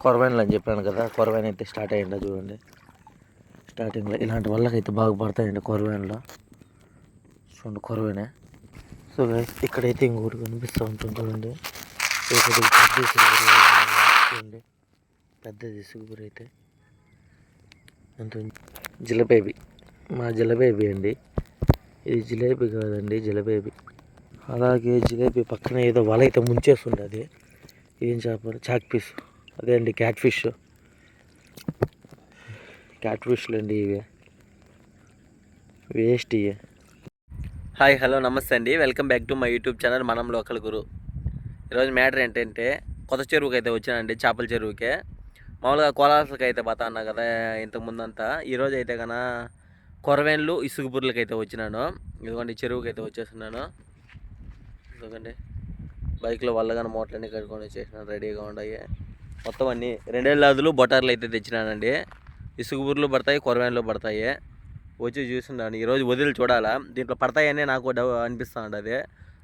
కొరవైనలు అని చెప్పాను కదా కొరవైన అయితే స్టార్ట్ అయ్యిందా చూడండి. స్టార్టింగ్లో ఇలాంటి వాళ్ళకి అయితే బాగా పడతాయండి కొరవైనలో. చూడండి కొరవైన. సో ఇక్కడైతే ఇంకొకటి కనిపిస్తూ ఉంటుంది చూడండి. ఒకటి పెద్ద చూడండి. పెద్దది సిగురు అయితే. అంత జిలబేబీ మా జిలబేబీ అండి. ఇది జిలేబీ కాదండి జిలబేబీ అలాగే జిలేబీ పక్కన ఏదో వల అయితే ముంచేస్తుంది అది. ఏం చేపలు? చాక్ పీసు. అదే అండి క్యాట్ ఫిష్ క్యాట్ ఫిష్లు అండి ఇవి వేస్ట్ ఇవి. హాయ్ హలో నమస్తే అండి. Welcome back to my YouTube channel మనం లోకల్ గురు. ఈరోజు మ్యాటర్ ఏంటంటే కొత్త చెరువుకి అయితే వచ్చానండి చేపల చెరువుకే. మామూలుగా కోలాసులకి అయితే పోతా అన్నా కదా ఇంతకుముందంతా. ఈరోజు అయితే కన కొరవేన్లు ఇసుగుపూర్లకి అయితే వచ్చినాను. ఇదిగోండి చెరువుకి అయితే వచ్చేస్తున్నాను. ఎందుకండి బైక్లో వల్లగానే మోటార్లన్నీ కట్టుకొని వచ్చేసినాను రెడీగా ఉన్నాయి మొత్తం అన్నీ. రెండేళ్ళ అదులు బొటార్లు అయితే తెచ్చినానండి. ఇసుగుబుర్లు పడతాయి కొరవేన్లు పడతాయి. వచ్చి చూస్తున్నాను ఈరోజు వదిలి చూడాలా? దీంట్లో పడతాయనే నాకు డౌ అనిపిస్తూ ఉండదు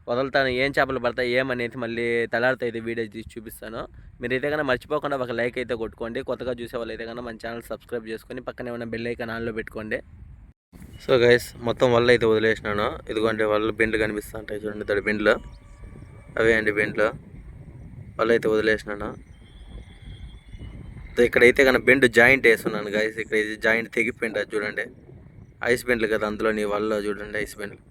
వదులుతాను. ఏం చేపలు పడతాయి ఏమనేది మళ్ళీ తెల్లారితో అయితే వీడియో తీసి చూపిస్తాను. మీరు అయితే కన్నా మర్చిపోకుండా ఒక లైక్ అయితే కొట్టుకోండి. కొత్తగా చూసే వాళ్ళు అయితే కన్నా మన ఛానల్ సబ్స్క్రైబ్ చేసుకొని పక్కనే ఉన్న బెల్ ఐకాన్ ఆన్లో పెట్టుకోండి. సో గైస్ మొత్తం వల్ల అయితే వదిలేసినాను. ఇదిగోండి వాళ్ళు బెండ్లు కనిపిస్తూ ఉంటాయి చూడండి. తడి బెండ్లు. అవే అండి బెండ్లు. వల్ల అయితే వదిలేసినాను. ఇక్కడైతే కన్నా బెండ్ జాయింట్ వేస్తున్నాను గైస్ ఇక్కడ ఇది జాయింట్ తెగిపోయింది అది చూడండి. ఐస్ బెండ్లు కదా అందులో నీ వల్ల చూడండి ఐస్ బెండ్లు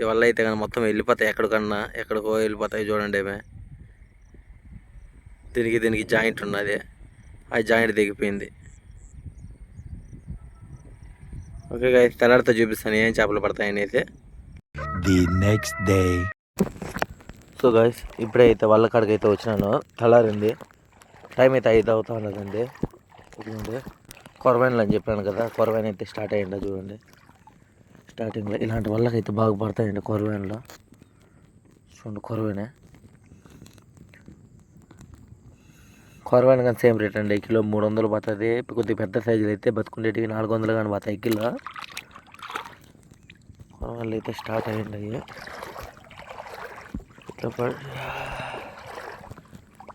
ఈ వల్ల అయితే కానీ మొత్తం వెళ్ళిపోతాయి ఎక్కడికన్నా ఎక్కడికో వెళ్ళిపోతాయి చూడండి ఏమే దీనికి దీనికి జాయింట్ ఉన్నది. ఆ జాయింట్ తెగిపోయింది. ఓకే గాయస్ తెల్లారితో చూపిస్తాను ఏం చేపలు పడతాయని అయితే. The next day. So guys ఇప్పుడే అయితే వాళ్ళ కాడికి అయితే వచ్చినాను. తెల్లారింది. టైం అయితే ఐదు అవుతా ఉన్నదండి. చూడండి కొరవైనలు అని చెప్పాను కదా కొరవైన అయితే స్టార్ట్ అయ్యిందా చూడండి. స్టార్టింగ్లో ఇలాంటి వాళ్ళకి అయితే బాగా పడతాయండి కొరవైనలో. చూడండి కొరవైన. కొరవైన కానీ సేమ్ రేట్ అండి. కిలో మూడు వందలు పడుతుంది. కొద్దిగా పెద్ద సైజులు అయితే బతుకుండేటివి నాలుగు వందలు కానీ పడతాయి కిలో. కొరవైనలు అయితే స్టార్ట్ అయ్యింది. ఇట్లా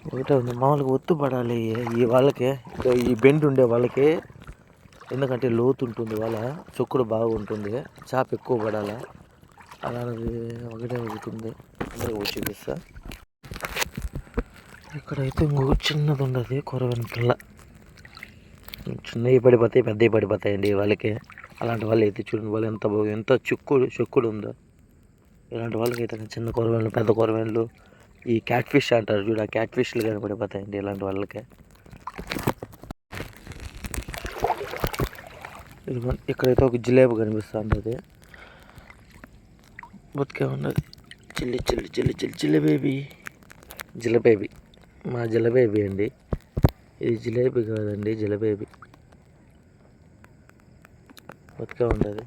ఒకటే ఉంది మామూలుగా ఒత్తు పడాలి. ఈ వాళ్ళకి ఇంకా ఈ బెండ్ ఉండే వాళ్ళకి ఎందుకంటే లోతు ఉంటుంది వాళ్ళ చొక్కుడు బాగుంటుంది చాప ఎక్కువ పడాల? అలాంటిది ఒకటే ఒకటి అందరికి వచ్చి చూపిస్తా ఇక్కడైతే ఇంకొక చిన్నది ఉండదు కొరవని పిల్ల. చిన్నవి పడిపోతాయి పెద్దవి పడిపోతాయండి వాళ్ళకి. అలాంటి వాళ్ళు అయితే చూడండి వాళ్ళు ఎంత ఎంత చుక్కుడు చొక్కుడు ఉందో. ఇలాంటి వాళ్ళకి అయితే చిన్న కొరవేళ్ళు పెద్ద కొరవేళ్ళు ఈ క్యాట్ ఫిష్ అంటారు చూడ క్యాట్ ఫిష్లు కనబడిపోతాయండి ఇలాంటి వాళ్ళకి. ఇక్కడైతే ఒక జిలేబు కనిపిస్తుంది బతికే ఉన్నది. చిల్లి చిల్లి చిల్లి చిల్లి జిలేబేబీ జిలబేబీ. మా జిలబేబీ అండి. ఇది జిలేబీ కాదండి జిలబేబీ. బతికే ఉండదు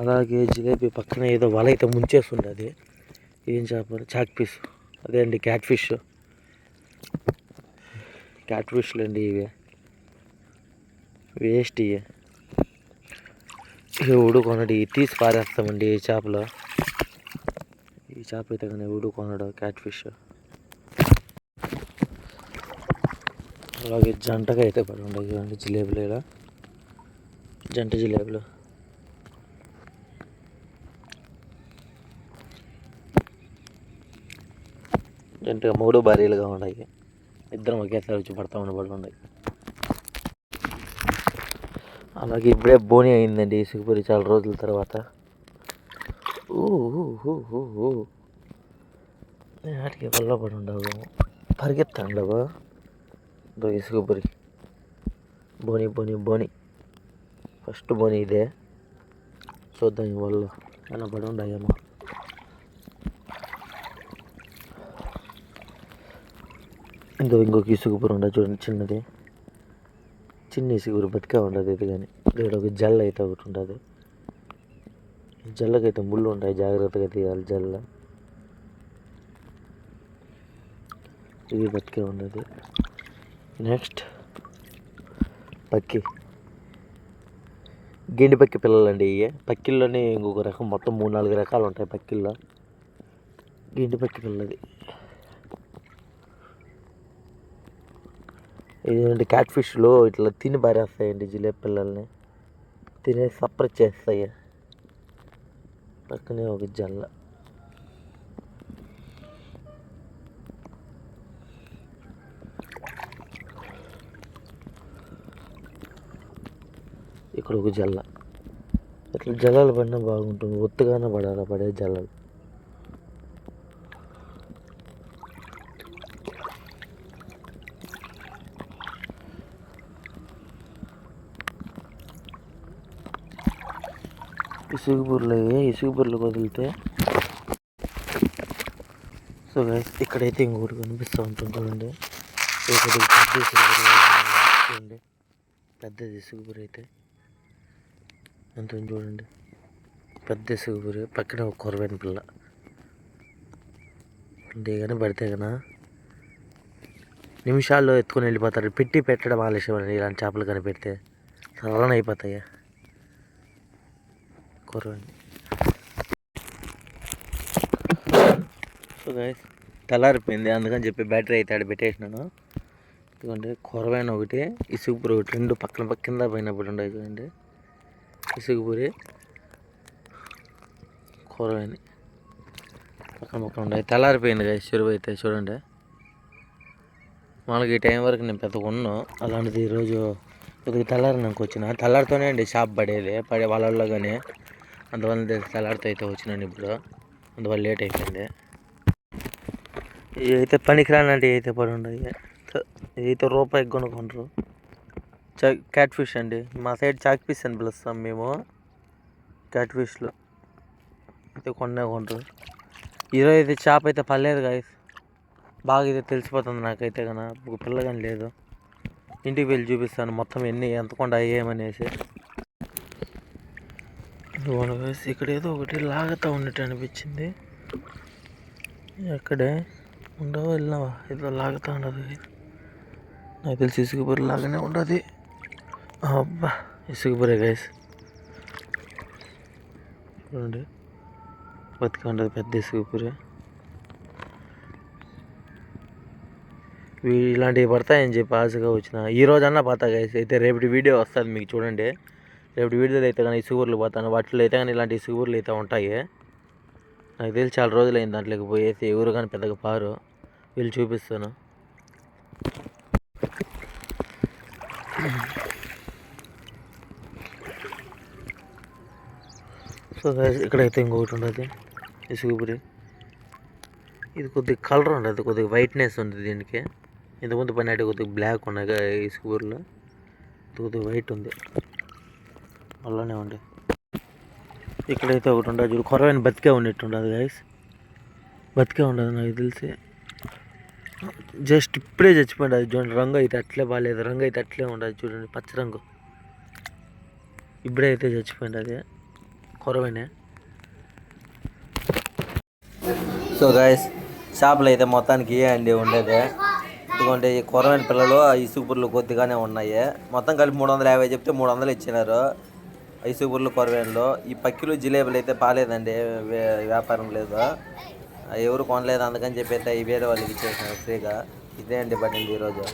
అలాగే జిలేబీ పక్కన ఏదో వల అయితే ముంచేస్తుంది ఏం చేప చాక్ పీస్. అదే అండి క్యాట్ ఫిష్ క్యాట్ ఫిష్లు అండి ఇవి. వేస్ట్ ఇవి. ఎవడు కొనడు ఇవి తీసి పారేస్తామండి ఈ చేపలు. ఈ చేప అయితే కానీ ఎవడు కొనడు క్యాట్ ఫిష్ అలాగే జంటగా అయితే పడి ఉండవు చూడండి జిలేబీలు ఇలా. జంట జిలేబీలు. జంటగా మూడు భార్యలుగా ఉన్నాయి. ఇద్దరం ఒకేసారి వచ్చి పడతా ఉండబడి ఉన్నాయి. అలాగే ఇప్పుడే బోని అయిందండి. ఇసుకుపూరి చాలా రోజుల తర్వాత. ఊ ఆటికి వల్ల పడి ఉండవు. పరిగెత్తండవు ఇదో ఇసుకుపూరి బోని బోని బోని. ఫస్ట్ బోని ఇదే. చూద్దాం ఈ వల్ల ఎలా పడి ఉండయేమో. ఇంకో ఇంకొక ఇసుగుపురు ఉండదు చూడండి చిన్నది. చిన్న ఇసుగురు బతికే ఉండదు ఇది కానీ. ఇక్కడ ఒక జల్ల అయితే ఒకటి ఉంటుంది. జల్లకైతే ముళ్ళు ఉంటాయి జాగ్రత్తగా తీయాలి జల్ల. ఇది బతికే ఉండదు. నెక్స్ట్ పక్కి. గిండి పక్కి పిల్లలండి ఇవి పక్కిల్లోనే ఇంకొక రకం మొత్తం మూడు నాలుగు రకాలు ఉంటాయి పక్కిల్లో గిండి పక్కి పిల్లది. ఇదేంటి క్యాట్ ఫిష్లు ఇట్లా తిని పారేస్తాయండి జిలేబీ పిల్లల్ని? తినే సపరేట్ చేస్తాయి. పక్కనే ఒక జల్ల. ఇక్కడ ఒక జల్ల. ఇట్లా జల్లలు పడినా బాగుంటుంది. ఒత్తుగానే పడాలి పడే జల్లలు. ఇసుగుబుర్లు అయ్యి ఇసుగుబుర్లు వదిలితే సో గైస్ ఇక్కడైతే ఇంకోటి కనిపిస్తూ ఉంటుంది చూడండి. ఇక్కడ పెద్ద ఇసుగుబుర్రు చూడండి. పెద్దది అయితే. ఎంత చూడండి. పెద్ద ఇసుగుబుర్రు పక్కన ఒక కొరవైన పిల్ల. అంటే కానీ పడితే కదా నిమిషాల్లో ఎత్తుకొని వెళ్ళిపోతారు. పెట్టి పెట్టడం ఆలస్యం అండి ఇలాంటి చేపలు కనిపెడితే. సరళన అయిపోతాయి. కొరవండి సో గైస్ తెల్లారిపోయింది అందుకని చెప్పి బ్యాటరీ అయితే ఆడ పెట్టేసినాను. ఎందుకంటే కొరవైన ఒకటి ఇసుగుపూరి ఒకటి రెండు పక్కన పక్క కింద పోయినప్పుడు ఉండవు చూడండి. ఇసుగుపూరి కొరవైన పక్కన పక్కన ఉండవు తెల్లారిపోయింది గైస్ చెరువు అయితే చూడండి. మనకి ఈ టైం వరకు నేను పెద్దగా ఉన్నాను అలాంటిది ఈరోజు కొద్దిగా తెల్లారినాక వచ్చిన. తెల్లారితోనే అండి షాప్ పడేది. పడే వాళ్ళల్లో కానీ అందువల్ల తెలిసి అయితే వచ్చినాను ఇప్పుడు. అందువల్ల లేట్ అయిపోయింది. ఇదైతే పనికిరానంటే అయితే పడి ఉండదు ఇదైతే రూపాయి కొనుక్కుంటారు చా క్యాట్ ఫిష్ అండి. మా సైడ్ చాక్ ఫిష్ అని పిలుస్తాం మేము. క్యాట్ ఫిష్లు అయితే కొన్నే కొంటారు ఈరోజు అయితే చేప అయితే పర్లేదు గాయస్ బాగా అయితే తెలిసిపోతుంది నాకైతే కన్నా పిల్లగాని పిల్ల కానీ లేదు. ఇంటికి వెళ్ళి చూపిస్తాను. మొత్తం ఎన్ని ఎంత కొండ అయ్యేమనేసి ఇదిగోండి guys, ఇక్కడ ఏదో ఒకటి లాగుతూ ఉన్నట్టు అనిపించింది. అక్కడే ఉండవా వెళ్ళినావా ఏదో లాగుతూ ఉండదు నాకు తెలిసి ఇసుకబుర్ర లాగానే ఉండదు. అబ్బా ఇసుకబురే గైస్ చూడండి బతికి ఉండదు పెద్ద ఇసుకబురే వీ- ఇలాంటివి పడతాయని చెప్పి ఆశగా వచ్చిన. ఈ రోజన్నా పోతా గైస్ అయితే రేపటి వీడియో వస్తుంది మీకు చూడండి. రేపు వీడియోలో అయితే కానీ ఊర్లు పోతాను వాటిలో అయితే కానీ ఇలాంటి ఇసుగుర్లు అయితే ఉంటాయి. నాకు తెలిసి చాలా రోజులు అయింది దాంట్లోకి పోయేసి ఎవరు కానీ పెద్దగా పారు. వీళ్ళు చూపిస్తాను. సో ఇక్కడైతే ఇంకొకటి ఉండదు. ఇసుగుపురి ఇది కొద్దిగా కలర్ ఉండదు కొద్దిగా వైట్నెస్ ఉంది దీనికి. ఇంతకుముందు పడినట్టు కొద్దిగా బ్లాక్ ఉన్నాయి ఇసుగురిలో ఇది కొద్దిగా వైట్ ఉంది. అలానే ఉండే ఇక్కడైతే ఒకటి ఉండదు చూడు. కొరవైన బతికే ఉండేట్టు ఉండదు గైస్ బతికే ఉండదు నాకు తెలిసి. జస్ట్ ఇప్పుడే చచ్చిపోయింది అది చూడండి. రంగు అయితే అట్లే బాగాలేదు రంగు అయితే అట్లే ఉండదు చూడండి. పచ్చ రంగు. ఇప్పుడే అయితే చచ్చిపోయింది అది. కొరవైన. సో గాయస్ షాపులో అయితే మొత్తానికి ఏ అండి ఉండేది? ఎందుకంటే ఈ కొరమైన పిల్లలు ఇసుగుపుర్లు కొద్దిగానే ఉన్నాయి. మొత్తం కలిపి మూడు వందల యాభై చెప్తే మూడు వందలు ఇచ్చినారు. ఇసుగుపుర్లు కొరవేనులో ఈ పక్కిలు జిలేబులు అయితే బాగాలేదండి వ్యాపారం లేదు. ఎవరు కొనలేదు అందుకని చెప్పి అయితే ఈ వేరే వాళ్ళకి ఇచ్చేసాను ఫ్రీగా. ఇదే అండి పడింది ఈరోజు.